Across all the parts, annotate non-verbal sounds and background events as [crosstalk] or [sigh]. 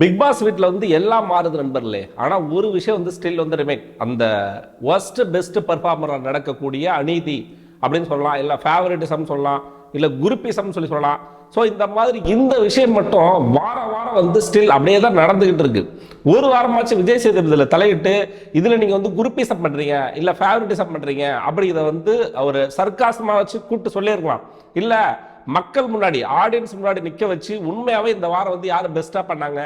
Big pass வீட்டில் வந்து எல்லாம் மாறுது நண்பர்களே. ஆனால் ஒரு விஷயம் வந்து ஸ்டில் வந்து ரிமைன் அந்த ஒர்ஸ்ட் பெஸ்ட் பர்ஃபார்மராக நடக்கக்கூடிய அநீதி அப்படின்னு சொல்லலாம். இல்லை ஃபேவரட்டிசம் சொல்லலாம். இல்லை குருப்பிசம் சொல்லி சொல்லலாம். ஸோ இந்த மாதிரி இந்த விஷயம் மட்டும் வார வாரம் வந்து ஸ்டில் அப்படியே தான் நடந்துகிட்டு இருக்கு. ஒரு வாரமாச்சும் விஜய் சேதுபதியில் தலையிட்டு இதில் நீங்கள் வந்து குருப்பிசம் பண்ணுறீங்க இல்லை ஃபேவரட்டிசம் பண்ணுறீங்க அப்படி இதை வந்து அவர் சர்க்காசமாக வச்சு கூப்பிட்டு சொல்லியிருக்கலாம். இல்லை மக்கள் முன்னாடி ஆடியன்ஸ் முன்னாடி நிற்க வச்சு உண்மையாகவே இந்த வாரம் வந்து யார் பெஸ்ட்டாக பண்ணாங்க?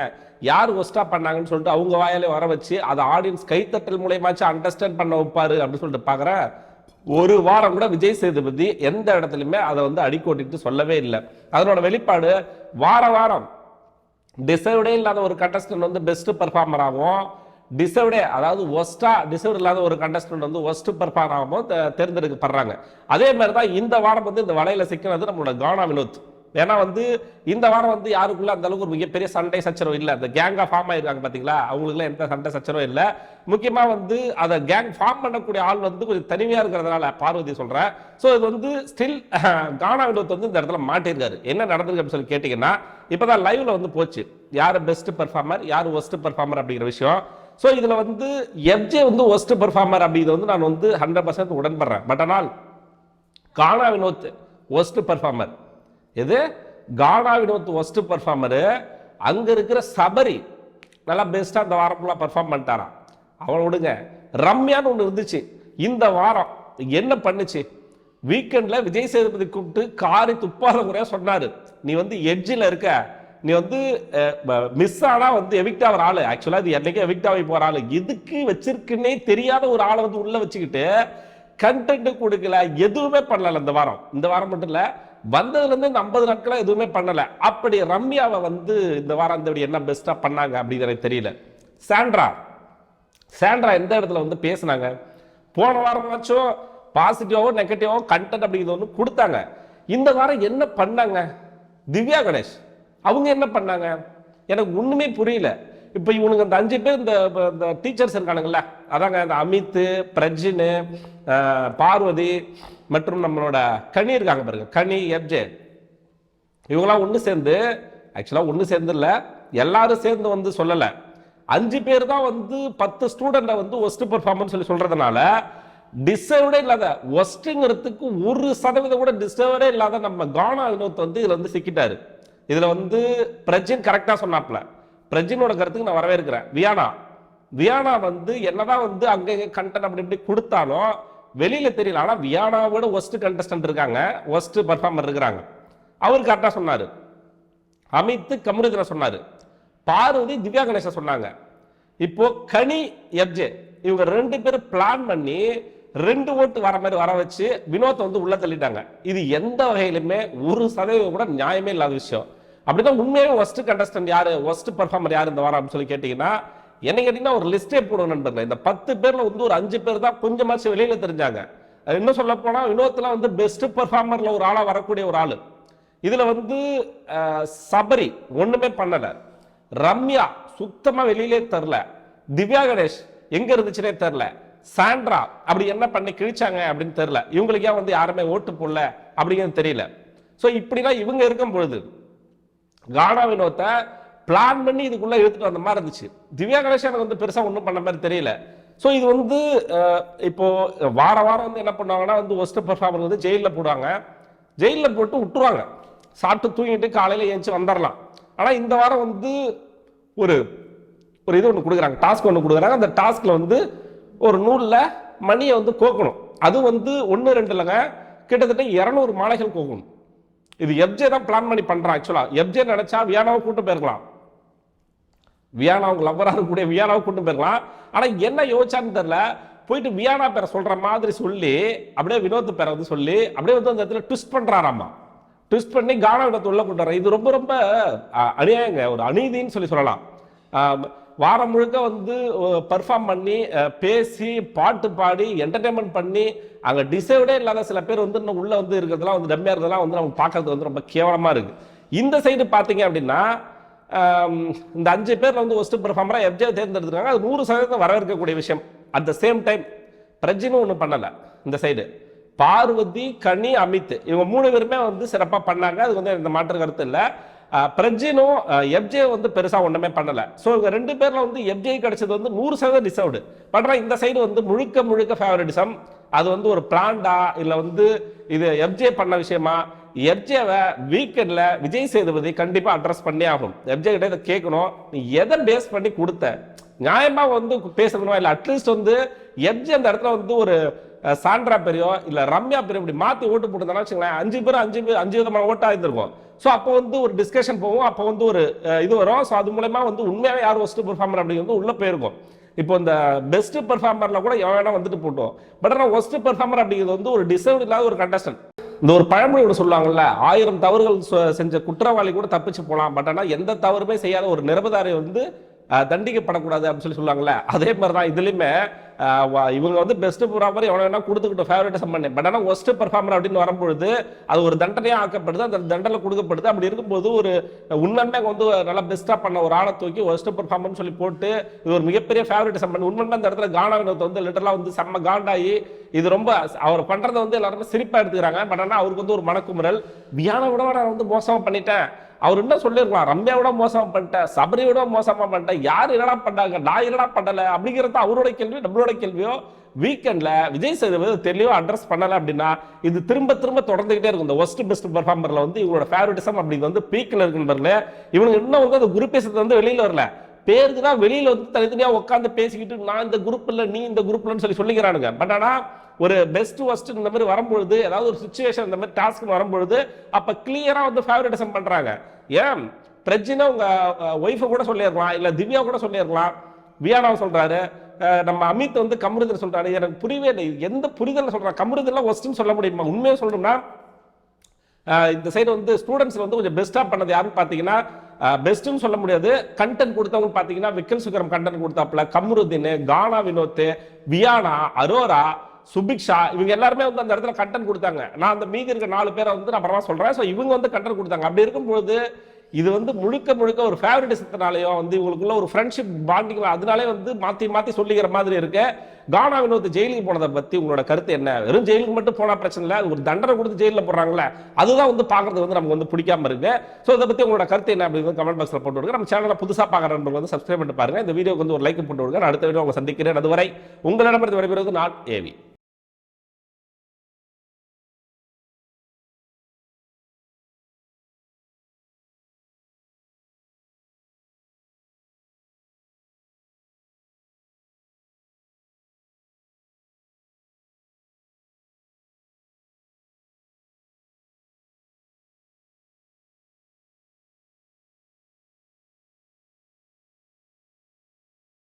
யார் ஒஸ்டா பண்ணாங்கன்னு சொல்லிட்டு அவங்க வாயாலே வர வச்சு அதை ஆடியன்ஸ் கைத்தட்டல் மூலியமாச்சும் அண்டர்ஸ்டாண்ட் பண்ண வைப்பாரு அப்படின்னு சொல்லிட்டு பார்க்குறேன் ஒரு வாரம் கூட விஜய் சேதுபதி எந்த இடத்துலையுமே அதை வந்து அடிக்கோட்டிட்டு சொல்லவே இல்லை. அதனோட வெளிப்பாடு வார வாரம் டிசர்வ்டே இல்லாத ஒரு கண்டஸ்டன்ட் வந்து பெஸ்ட் பெர்ஃபார்மர் ஆகும் டிசர்வ்டே அதாவது ஒஸ்டா டிசர்வ் இல்லாத ஒரு கண்டஸ்டன்ட் வந்து ஒஸ்ட் பெர்ஃபார்மர் ஆகும் தேர்ந்தெடுக்கப்படுறாங்க. அதே மாதிரி தான் இந்த வாரம் வந்து இந்த வலையில சிக்கினது நம்மளோட கானா வினோத். ஏன்னா வந்து இந்த வாரம் வந்து யாருக்குள்ள அந்த அளவுக்கு ஒரு மிகப்பெரிய சண்டை சச்சரவு இல்லை. அந்த கேங்காக ஃபார்ம் ஆயிருக்காங்க பார்த்தீங்களா அவங்களுக்குலாம் எந்த சண்டை சச்சரவும் இல்லை. முக்கியமாக வந்து அதை கேங் ஃபார்ம் பண்ணக்கூடிய ஆள் வந்து கொஞ்சம் தனிமையாக இருக்கிறதுனால பார்வதி சொல்கிறேன் ஸோ இது வந்து ஸ்டில் [laughs] கானா வினோத் வந்து இந்த இடத்துல மாட்டிருக்காரு என்ன நடந்திருக்கு அப்படின்னு சொல்லி கேட்டிங்கன்னா இப்போ தான் லைவில் வந்து போச்சு. யார் பெஸ்ட் பெர்ஃபார்மர் யார் ஒஸ்ட் பெர்ஃபார்மர் அப்படிங்கிற விஷயம். ஸோ இதில் வந்து எஃப்ஜே வந்து ஒஸ்ட் பெர்ஃபார்மர் அப்படிங்கிறது வந்து நான் வந்து ஹண்ட்ரட் பர்சன்ட் உடன்படுறேன். பட் ஆனால் கானா வினோத் ஒஸ்ட் பெர்ஃபார்மர் எது? கானாவின் வினோத் ஒஸ்ட் பெர்ஃபார்மரு அங்கே இருக்கிற சபரி நல்லா பெஸ்ட்டாக அந்த வாரம் ஃபுல்லாக பெர்ஃபார்ம் பண்ணிட்டாரான் அவன் விடுங்க. ரம்யான்னு ஒன்று இருந்துச்சு. இந்த வாரம் என்ன பண்ணுச்சு? வீக்கெண்டில் விஜய் சேதுபதி கூப்பிட்டு காரி துப்பாத முறையா சொன்னார். நீ வந்து எட்ஜில் இருக்க. நீ வந்து மிஸ் ஆனால் வந்து எவிக்ட் ஆகிற ஆள். ஆக்சுவலாக இது என்றைக்கும் எவிக்ட் ஆகி போகிற ஆளு. எதுக்கு வச்சிருக்குன்னே தெரியாத ஒரு ஆளை வந்து உள்ளே வச்சுக்கிட்டு கண்டென்ட் கொடுக்கல. எதுவுமே பண்ணல இந்த வாரம். இந்த வாரம் மட்டும் இல்லை வந்ததுலேருந்து இந்த ஐம்பது நாட்களாக எதுவுமே பண்ணலை. அப்படி ரம்யாவை வந்து இந்த வாரம் இந்த என்ன பெஸ்ட்டாக பண்ணாங்க அப்படிங்கிறது எனக்கு தெரியல. சாண்ட்ரா. சாண்ட்ரா எந்த இடத்துல வந்து பேசுனாங்க? போன வாரமாச்சும் பாசிட்டிவாகவும் நெகட்டிவாகவும் கண்டென்ட் அப்படிங்கிறது ஒன்று கொடுத்தாங்க. இந்த வாரம் என்ன பண்ணாங்க? திவ்யா கணேஷ். அவங்க என்ன பண்ணாங்க? எனக்கு ஒன்றுமே புரியல. இப்போ இவனுங்க இந்த அஞ்சு பேர் இந்த இந்த டீச்சர்ஸ் இருக்கானுங்கல்ல அதாங்க இந்த அமித் பிரஜின் பார்வதி மற்றும் நம்மளோட கனி இருக்காங்க பாருங்க கனி எப்ஜே இவங்களாம் ஒன்று சேர்ந்து ஆக்சுவலாக ஒன்று சேர்ந்து இல்லை எல்லாரும் சேர்ந்து வந்து சொல்லலை. அஞ்சு பேர் தான் வந்து பத்து ஸ்டூடெண்ட்டை வந்து ஒஸ்ட் பெர்ஃபார்மன்ஸ் சொல்லி சொல்கிறதுனால டிஸ்டர்வ்டே இல்லாத ஒஸ்ட்டுங்கிறதுக்கு ஒரு சதவீதம் கூட டிஸ்டர்வ்டே இல்லாத நம்ம கானா வினோத் வந்து இதில் வந்து சிக்கிட்டாரு. இதில் வந்து பிரஜின் கரெக்டாக சொன்னாப்ல பிரஜினோட கருத்துக்கு நான் வரவேற்கிறேன். வியானா. வியானா வந்து என்னதான் வந்து அங்கே கண்டென்ட் அப்படி இப்படி கொடுத்தாலும் வெளியில தெரியல. ஆனால் வியானாவோட ஒஸ்ட் கண்டஸ்டன்ட் இருக்காங்க. ஒஸ்ட் பர்ஃபார்மர் இருக்கிறாங்க. அவர் கரெக்டாக சொன்னார். அமித் கமருதன சொன்னார். பார்வதி திவ்யா கணேசன் சொன்னாங்க. இப்போ கனி எப்ஜே இவங்க ரெண்டு பேரும் பிளான் பண்ணி ரெண்டு ஓட்டு வர மாதிரி வர வச்சு வினோத்தை வந்து உள்ள தள்ளிட்டாங்க. இது எந்த வகையிலுமே ஒரு சதவீதம் கூட நியாயமே இல்லாத விஷயம். அப்படிதான் உண்மையாவே ஒஸ்ட் கண்டஸ்டன்ட் யாரு? ஒஸ்ட் பர்ஃபார்மர் யாரு இந்த வாரம் அப்படின்னு சொல்லி கேட்டீங்கன்னா என்ன கேட்டீங்கன்னா ஒரு லிஸ்டே போடுவோம் நண்பர்கள். இந்த பத்து பேர்ல வந்து ஒரு அஞ்சு பேர் தான் கொஞ்சமாச்சும் வெளியில தெரிஞ்சாங்க. அது இன்னும் சொல்ல போனா வினோத்லாம் வந்து பெஸ்ட் பர்ஃபார்மர்ல ஒரு ஆளா வரக்கூடிய ஒரு ஆளு. இதுல வந்து சபரி ஒண்ணுமே பண்ணல. ரம்யா சுத்தமா வெளியிலே தெரில திவ்யா கணேஷ் எங்க இருந்துச்சுனே தெரில சாண்ட்ரா அப்படி என்ன பண்ணி கிழிச்சாங்க அப்படின்னு தெரில இவங்களுக்கு ஏன் வந்து யாருமே ஓட்டு போடல அப்படிங்கிறது தெரியல. ஸோ இப்படிலாம் இவங்க இருக்கும் பொழுது கானா வினோத்தை பிளான் பண்ணி இதுக்குள்ள இழுத்துட்டு வந்த மாதிரி இருந்துச்சு. திவ்யா கணேஷ் எனக்கு வந்து பெருசா ஒன்றும் பண்ண மாதிரி தெரியல. ஸோ இது வந்து இப்போது இப்போ வார வாரம் வந்து என்ன பண்ணுவாங்கன்னா வந்து ஒஸ்ட் பெர்ஃபார்மர் வந்து ஜெயிலில் போடுவாங்க. ஜெயிலில் போட்டு விட்டுருவாங்க. சாப்பிட்டு தூங்கிட்டு காலையில் ஏஞ்சி வந்துடலாம் ஆனால் இந்த வாரம் வந்து ஒரு ஒரு இது ஒன்று கொடுக்குறாங்க. டாஸ்க் ஒன்று கொடுக்குறாங்க. அந்த டாஸ்கில் வந்து ஒரு நூலில் மணியை வந்து கோக்கணும். அது வந்து ஒன்று ரெண்டு இல்லைங்க கிட்டத்தட்ட இரநூறு மாலைகள் கோக்கணும். இது எப்ஜே தான் பிளான் பண்ணி பண்ணுறான் ஆக்சுவலாக எப்ஜே நினச்சா வியானாவை கூட்டு போயிருக்கலாம். வியானா அவங்க லவ்வராக இருக்கக்கூடிய வியானாவை கூட்டு போயிருக்கலாம். ஆனால் என்ன யோசிச்சான்னு தெரில போயிட்டு வியானா பேரை சொல்கிற மாதிரி சொல்லி அப்படியே வினோத் பேரை வந்து சொல்லி அப்படியே வந்து அந்த இடத்துல ட்விஸ்ட் பண்ணுறாராம்மா ட்விஸ்ட் பண்ணி கானா வினோத் உள்ளே கொண்டு வர இது ரொம்ப ரொம்ப அநியாயங்க. ஒரு அநீதின்னு சொல்லி சொல்லலாம். வாரம் முழுக்க வந்து பர்ஃபார்ம் பண்ணி பேசி பாட்டு பாடி என்டர்டைன்மெண்ட் பண்ணி அங்கே டிசைவ்டே இல்லாத சில பேர் வந்து இன்னும் உள்ளே வந்து இருக்கிறதெல்லாம் வந்து ரம்யா இருக்கிறதெல்லாம் வந்து நம்ம பார்க்கறது வந்து ரொம்ப கேவலமாக இருக்குது இந்த சைடு பார்த்தீங்க அப்படின்னா இந்த அஞ்சு பேர் வந்து ஒஸ்ட் பெர்ஃபார்மரா எஃப்ஜே தேர்ந்தெடுத்திருக்காங்க. அது நூறு சதவீதம் வரவேற்கக்கூடிய விஷயம். அட் த சேம் டைம் பிரஜினும் ஒன்றும் பண்ணலை இந்த சைடு பார்வதி கனி அமித் இவங்க மூணு பேருமே வந்து சிறப்பாக பண்ணாங்க. அது வந்து இந்த மாற்று கருத்து இல்லை. பிரஜினும் எஃப்ஜே வந்து பெருசா ஒண்ணுமே பண்ணல. ஸோ இவங்க ரெண்டு பேர்ல வந்து எஃப்ஜே கிடைச்சது வந்து நூறு சதவீதம் ரிசர்வ்டு பண்ற இந்த சைடு வந்து முழுக்க முழுக்க ஃபேவரட்டிசம் அது வந்து ஒரு பிளான்டா இல்ல வந்து இது எஃப்ஜே பண்ண விஷயமா? எஃப்ஜேவை வீக்கெண்ட்ல விஜய் சேதுபதி கண்டிப்பா அட்ரஸ் பண்ணி ஆகும் எஃப்ஜே கிட்ட இதை கேட்கணும். நீ எதை பேஸ் பண்ணி கொடுத்த? நியாயமா வந்து பேசணுமா? இல்ல அட்லீஸ்ட் வந்து எஃப்ஜே அந்த இடத்துல வந்து ஒரு சாண்ட்ரா பெரியோ இல்ல ரம்யா பெரியோ இப்படி மாத்தி ஓட்டு போட்டுருந்தாலும் வச்சுங்களேன் அஞ்சு பேரும் அஞ்சு பேர் அஞ்சு விதமான ஓட்டா இருந்திருக்கும் ஸோ அப்போ வந்து ஒரு டிஸ்கஷன் போகும். அப்போ வந்து ஒரு இது வரும். ஸோ அது மூலயமா வந்து உண்மையாக யார் ஒஸ்ட் பெர்ஃபார்மர் அப்படிங்கிறது உள்ளே போயிருக்கும். இப்போ இந்த பெஸ்ட் பெர்ஃபார்மரில் கூட எவன் வேணா வந்துட்டு போட்டோம். பட் ஆனால் ஒஸ்ட் பெர்ஃபார்மர் அப்படிங்கிறது வந்து ஒரு டிசர்வ் இல்லாத ஒரு கண்டஸ்டன் இந்த ஒரு பழமொழி ஒன்று சொல்லுவாங்கல்ல ஆயிரம் தவறுகள் செ- செஞ்ச குற்றவாளி கூட தப்பிச்சு போகலாம் பட் ஆனால் எந்த தவறுமே செய்யாத ஒரு நிரபதாரை வந்து தண்டிக்கப்படக்கூடாது அப்படின்னு சொல்லி சொல்லுவாங்கல்ல. அதே மாதிரி தான் இதுலேயுமே இவங்க வந்து பெஸ்ட் பெர்ஃபார்மர் எவ்வளோ வேணா கொடுத்துக்கிட்ட ஃபேவரட்டிசம் பண்ணி. பட் ஆனால் ஒஸ்ட் பெர்ஃபார்மர் அப்படின்னு வரும்பொழுது அது ஒரு தண்டனையாக ஆக்கப்படுது அந்த தண்டனை கொடுக்கப்படுது. அப்படி இருக்கும்போது ஒரு உண்மையுமே வந்து நல்லா பெஸ்ட்டாக பண்ண ஒரு ஆளை தூக்கி ஒஸ்ட் பெர்ஃபார்மர்னு சொல்லி போட்டு இது ஒரு மிகப்பெரிய ஃபேவரட்டிசம் பண்ணி. உண்மையுமே அந்த இடத்துல கானா வினோத் வந்து லிட்டரலாக வந்து செம்ம காண்டாகி இது ரொம்ப அவர் பண்ணுறத வந்து எல்லாருமே சிரிப்பாக எடுத்துக்கிறாங்க. பட் ஆனால் அவருக்கு வந்து ஒரு மனக்குமுறல். வியான விட நான் வந்து மோசமாக பண்ணிட்டேன். அவர் என்ன சொல்லியிருக்கலாம் ரம்யா விட பண்ணிட்டேன் சபரியோட மோசமாக பண்ணிட்டேன் யார் என்னடா பண்ணாங்க நான் என்னடா பண்ணலை அப்படிங்கிறது அவரோட கேள்வி நம்மளோட கேள்வியோ வீக்கெண்டில் விஜய் சேதுபதி தெளிவாக அட்ரஸ் பண்ணலை அப்படின்னா இது திரும்ப திரும்ப தொடர்ந்துகிட்டே இருக்கும். இந்த ஒஸ்ட் பெஸ்ட் பெர்ஃபார்மரில் வந்து இவங்களோட ஃபேவரட்டிசம் அப்படிங்கிறது வந்து பீக்கில் இருக்குன்னு வரல இவங்க இன்னும் வந்து அந்த குரூப் பேசுறது வந்து வெளியில் வரல. பேருக்கு தான் வெளியில் வந்து தனித்தனியாக உட்காந்து பேசிக்கிட்டு நான் இந்த குரூப் நீ இந்த குரூப்லன்னு சொல்லி சொல்லிக்கிறானுங்க. பட் ஆனால் ஒரு பெஸ்ட் ஒஸ்ட் இந்த மாதிரி வரும்பொழுது ஏதாவது ஒரு சுச்சுவேஷன் இந்த மாதிரி டாஸ்க் வரும்பொழுது அப்போ கிளியராக வந்து ஃபேவரட்டிசம் பண்ணுறாங்க ஏன்? பிரஜினை உங்கள் ஒய்ஃபை கூட சொல்லியிருக்கலாம் இல்லை திவ்யா கூட சொல்லியிருக்கலாம் வியானாவை சொல்கிறாரு நம்ம அமித் வந்து கமருதன் சொல்கிறாரு எனக்கு புரியவே இல்லை எந்த புரிதல் சொல்கிறான் கமருதெல்லாம் ஒஸ்ட்டுன்னு சொல்ல முடியுமா? உண்மையாக சொல்லணும்னா இந்த சைடு வந்து ஸ்டூடெண்ட்ஸ் வந்து கொஞ்சம் பெஸ்ட்டாக பண்ணது யாருன்னு பார்த்தீங்கன்னா பெஸ்ட்னு சொல்ல முடியாது. கண்டென்ட் கொடுத்தவங்க பார்த்தீங்கன்னா விக்கல் சுகரம் கண்டென்ட் கொடுத்தாப்புல. கம்ருதீன் கானா வினோத் வியானா அரோரா சுபிக்ஷா இவங்க எல்லாருமே வந்து அந்த இடத்துல கண்டென்ட் கொடுத்தாங்க. நான் அந்த மீதி இருக்க நாலு பேரை வந்து நான் அப்புறமா சொல்றேன். ஸோ இவங்க வந்து கண்டென்ட் கொடுத்தாங்க. அப்படி இருக்கும்போது இது வந்து முழுக்க முழுக்க ஒரு ஃபேவரட்டிசத்தினாலேயோ வந்து இவங்களுக்குள்ள ஒரு ஃப்ரெண்ட்ஷிப் பாண்டிங் அதனாலே வந்து மாற்றி மாற்றி சொல்லிக்கிற மாதிரி இருக்கு. கானா வினோத் ஜெயிலுக்கு போனதை பற்றி உங்களோட கருத்து என்ன? வெறும் ஜெயிலுக்கு மட்டும் போனால் பிரச்சனை இல்லை. ஒரு தண்டனை கொடுத்து ஜெயிலில் போடுறாங்களே அதுதான் வந்து பார்க்குறது வந்து நமக்கு வந்து பிடிக்காம இருக்கு. ஸோ இதை பற்றி உங்களோட கருத்து என்ன அப்படின்னு கமெண்ட் பாக்ஸில் போட்டு விடுங்க. நம்ம சேனலில் புதுசாக பார்க்குறவங்க வந்து சப்ஸ்கிரைப் பண்ணிட்டு பாருங்க. இந்த வீடியோக்கு வந்து ஒரு லைக் போட்டு விடுங்க. அடுத்த வீடியோ உங்களை சந்திக்கிறேன். அதுவரை உங்களிடமிருந்து விடைபெறுவது நான் ஏவி